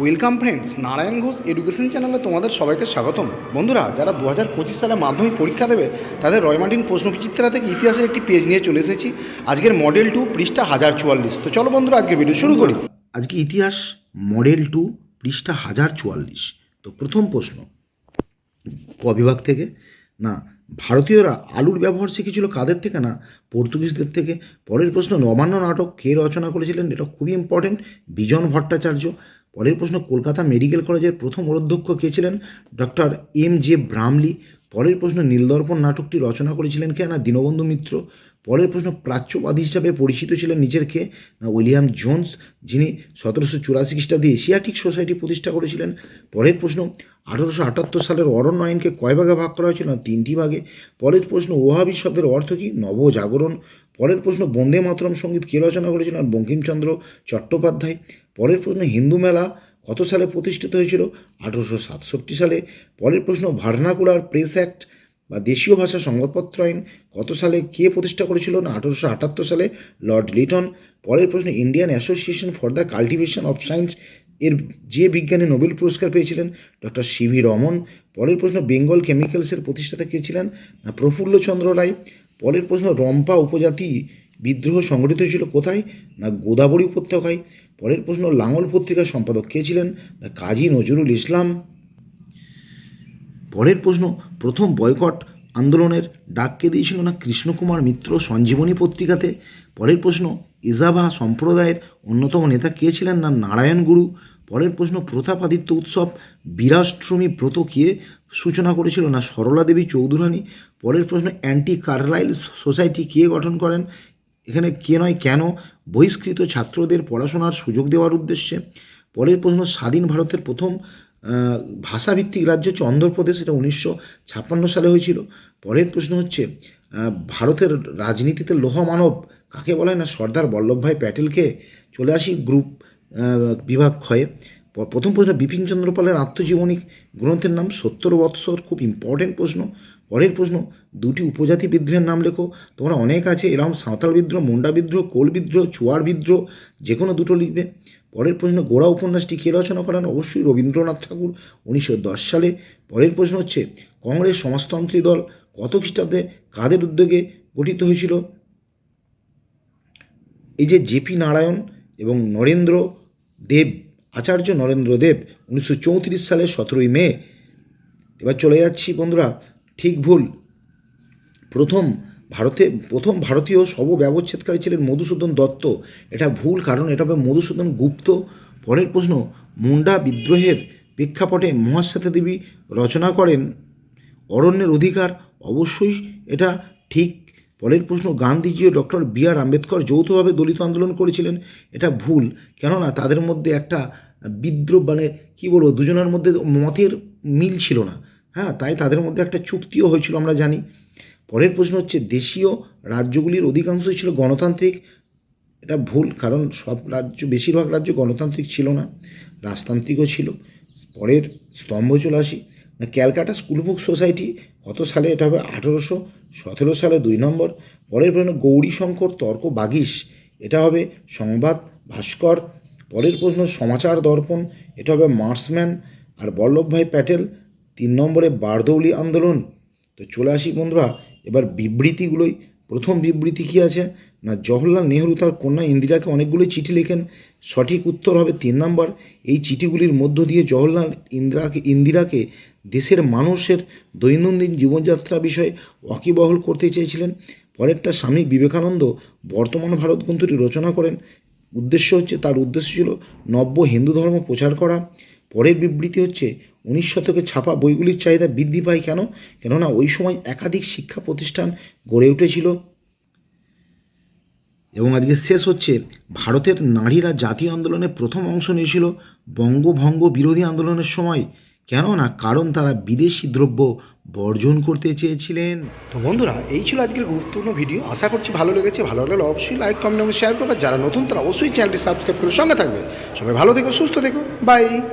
Welcome friends Narayan Ghosh education চ্যানেলে তোমাদের সবাইকে স্বাগতম। বন্ধুরা, যারা দু হাজার পঁচিশ সালে মাধ্যমিক পরীক্ষা দেবে, তাদের রয়মার্টিন প্রশ্নবিচিত্রা থেকে ইতিহাসের একটি পেজ নিয়ে চলে এসেছি। আজকের মডেল টু পৃষ্ঠা হাজার চুয়াল্লিশ। তো চলো বন্ধুরা আজকে ভিডিও শুরু করি। আজকে ইতিহাস মডেল টু পৃষ্ঠা হাজার চুয়াল্লিশ। তো প্রথম প্রশ্ন, ক বিভাগ থেকে? না, ভারতীয়রা আলুর ব্যবহার শিখেছিল কাদের থেকে? না, পর্তুগিজদের থেকে? পরের প্রশ্ন, নবান্ন নাটক কে রচনা করেছিলেন? এটা খুবই ইম্পর্টেন্ট বিজন ভট্টাচার্য। পরের প্রশ্ন কলকাতা মেডিকেল কলেজের প্রথম অধ্যক্ষ কে ছিলেন? ডক্টর এম জে ব্রামলি পরের প্রশ্ন, নীলদর্পণ নাটকটি রচনা করেছিলেন কে? না, দীনবন্ধু মিত্র। পরের প্রশ্ন, প্রাচ্যবাদী হিসাবে পরিচিত ছিলেন নিজের কে? না, উইলিয়াম জোন্স, যিনি সতেরোশো চুরাশি খ্রিস্টাব্দে এশিয়াটিক সোসাইটি প্রতিষ্ঠা করেছিলেন। পরের প্রশ্ন, আঠারোশো আটাত্তর সালের অরণ্য আইনকে কয় ভাগে ভাগ করা হয়েছিল? না, তিনটি ভাগে। পরের প্রশ্ন, ওহাবি শব্দের অর্থ কী? নবজাগরণ। পরের প্রশ্ন, বন্দে মাতরম সংগীত কে রচনা করেছিলেন বঙ্কিমচন্দ্র চট্টোপাধ্যায়। পরের প্রশ্ন, হিন্দু মেলা। কত সালে প্রতিষ্ঠিত হয়েছিল? আঠেরোশো সাতষট্টি সালে। পরের প্রশ্ন, ভার্নাকুলার প্রেস অ্যাক্ট বা দেশীয় ভাষা সংবাদপত্র আইন কত সালে কে প্রতিষ্ঠা করেছিল না? আঠেরোশো আটাত্তর সালে লর্ড লিটন। পরের প্রশ্ন, Indian association for the cultivation of science এর যে বিজ্ঞানী নোবেল পুরস্কার পেয়েছিলেন, ডক্টর সিভি রমন। পরের প্রশ্ন, বেঙ্গল কেমিক্যালসের প্রতিষ্ঠাতা কে ছিলেন না? প্রফুল্লচন্দ্র রায়। পরের প্রশ্ন, রম্পা উপজাতি বিদ্রোহ সংগঠিত ছিল কোথায়? না গোদাবরী উপত্যকায়? পরের প্রশ্ন, লাঙল পত্রিকার সম্পাদক কে ছিলেন? কাজী নজরুল ইসলাম। পরের প্রশ্ন, প্রথম বয়কট আন্দোলনের ডাক কে দিয়েছিল না কৃষ্ণকুমার মিত্র সঞ্জীবনী পত্রিকাতে? পরের প্রশ্ন ইজাভা সম্প্রদায়ের অন্যতম নেতা কে ছিলেন না নারায়ণ গুরু? পরের প্রশ্ন প্রতাপাদিত্য উৎসব বীরাষ্ট্রমী ব্রত কে সূচনা করেছিল না সরলা দেবী চৌধুরানী? পরের প্রশ্ন অ্যান্টি কার্লাইল সোসাইটি কে গঠন করেন? এখানে কে নয় কেন বহিষ্কৃত ছাত্রদের পড়াশোনার সুযোগ দেওয়ার উদ্দেশ্যে? পরের প্রশ্ন, স্বাধীন ভারতের প্রথম ভাষাভিত্তিক রাজ্য হচ্ছে অন্ধ্রপ্রদেশ, এটা উনিশশো ছাপ্পান্ন সালে হয়েছিল। পরের প্রশ্ন হচ্ছে ভারতের রাজনীতিতে লোহ মানব কাকে বলা হয় না সর্দার বল্লভভাই প্যাটেলকে? চলে আসি গ্রুপ বিভাগ ক্ষয়ে। প্রথম প্রশ্ন, বিপিনচন্দ্র পালের আত্মজীবনী গ্রন্থের নাম সত্তর বৎসর, খুব ইম্পর্টেন্ট প্রশ্ন। পরের প্রশ্ন, দুটি উপজাতি বিদ্রোহের নাম লেখো। তোমরা অনেক আছে, এরকম সাঁওতাল বিদ্রোহ, মুন্ডা বিদ্রোহ, কোল বিদ্রোহ, চুয়ার বিদ্রোহ যে কোনো দুটো লিখবে। পরের প্রশ্ন, গোড়া উপন্যাসটি কে রচনা করেন? অবশ্যই রবীন্দ্রনাথ ঠাকুর, উনিশশো দশ সালে। পরের প্রশ্ন হচ্ছে, কংগ্রেস সমাজতন্ত্রী দল কত খ্রিস্টাব্দে কাদের উদ্যোগে গঠিত হয়েছিল? এই যে জেপি নারায়ণ এবং নরেন্দ্র দেব, আচার্য নরেন্দ্র দেব, উনিশশো চৌত্রিশ সালে সতেরোই মে। এবার চলে যাচ্ছি বন্ধুরা ঠিক ভুল। প্রথম ভারতে, প্রথম ভারতীয় শব ব্যবচ্ছেদকারী ছিলেন মধুসূদন দত্ত। এটা ভুল কারণ, এটা হবে মধুসূদন গুপ্ত। পরের প্রশ্ন, মুন্ডা বিদ্রোহের প্রেক্ষাপটে মহাশ্বেতা দেবী রচনা করেন, অরণ্যের অধিকার, অবশ্যই এটা ঠিক। পরের প্রশ্ন গান্ধীজি ও ডক্টর বি আর আম্বেদকর যৌথভাবে দলিত আন্দোলন করেছিলেন, এটা ভুল। কেননা, তাদের মধ্যে একটা বিদ্রোহ মানে কী বলব, দুজনের মধ্যে মতের মিল ছিল না। হ্যাঁ তাই তাদের মধ্যে একটা চুক্তিও হয়েছিল, আমরা জানি। পরের প্রশ্ন হচ্ছে, দেশীয় রাজ্যগুলির অধিকাংশই ছিল গণতান্ত্রিক। এটা ভুল, কারণ সব রাজ্য, বেশিরভাগ রাজ্য গণতান্ত্রিক ছিল না, রাজতান্ত্রিকও ছিল। পরের স্তম্ভ চলে আসি ক্যালকাটা স্কুল বুক সোসাইটি কত সালে, এটা হবে আঠেরোশো সতেরো সালে দুই নম্বর। পরের প্রশ্ন, গৌরীশঙ্কর তর্ক বাগিস, এটা হবে সংবাদ ভাস্কর। পরের প্রশ্ন, সমাচার দর্পণ, এটা হবে মার্সম্যান। আর বল্লভভাই প্যাটেল তিন নম্বরে বারদৌলি আন্দোলন। তো চলে আসি বন্ধুরা, এবার বিবৃতিগুলোই। প্রথম বিবৃতি কী আছে? না, জওহরলাল নেহরু তার কন্যা ইন্দিরাকে অনেকগুলো চিঠি লেখেন। সঠিক উত্তর হবে তিন নম্বর। এই চিঠিগুলির মধ্য দিয়ে জওহরলাল ইন্দিরাকে ইন্দিরাকে দেশের মানুষের দৈনন্দিন জীবনযাত্রা বিষয়ে ওয়াকিবহল করতে চেয়েছিলেন। পরেরটা স্বামী বিবেকানন্দ বর্তমান ভারত গ্রন্থটি রচনা করেন। উদ্দেশ্য হচ্ছে, তার উদ্দেশ্য ছিল নব্য হিন্দু ধর্ম প্রচার করা। পরের বিবৃতি হচ্ছে উনিশ শতকে ছাপা বইগুলির চাহিদা বৃদ্ধি পায় কেন? কেননা ওই সময় একাধিক শিক্ষা প্রতিষ্ঠান গড়ে উঠেছিল। এবং আজকে শেষ হচ্ছে, ভারতের নারীরা জাতীয় আন্দোলনে প্রথম অংশ নিয়েছিল বঙ্গভঙ্গ বিরোধী আন্দোলনের সময়। কেন না কারণ তারা বিদেশি দ্রব্য বর্জন করতে চেয়েছিলেন। তো বন্ধুরা, এই ছিল আজকের গুরুত্বপূর্ণ ভিডিও। আশা করছি ভালো লেগেছে। ভালো লাগলে অবশ্যই লাইক, কমেন্ট এবং শেয়ার করবে। যারা নতুন, তারা অবশ্যই চ্যানেলটি সাবস্ক্রাইব করে সঙ্গে থাকবে। সবাই ভালো থেকো, সুস্থ থেকো। বাই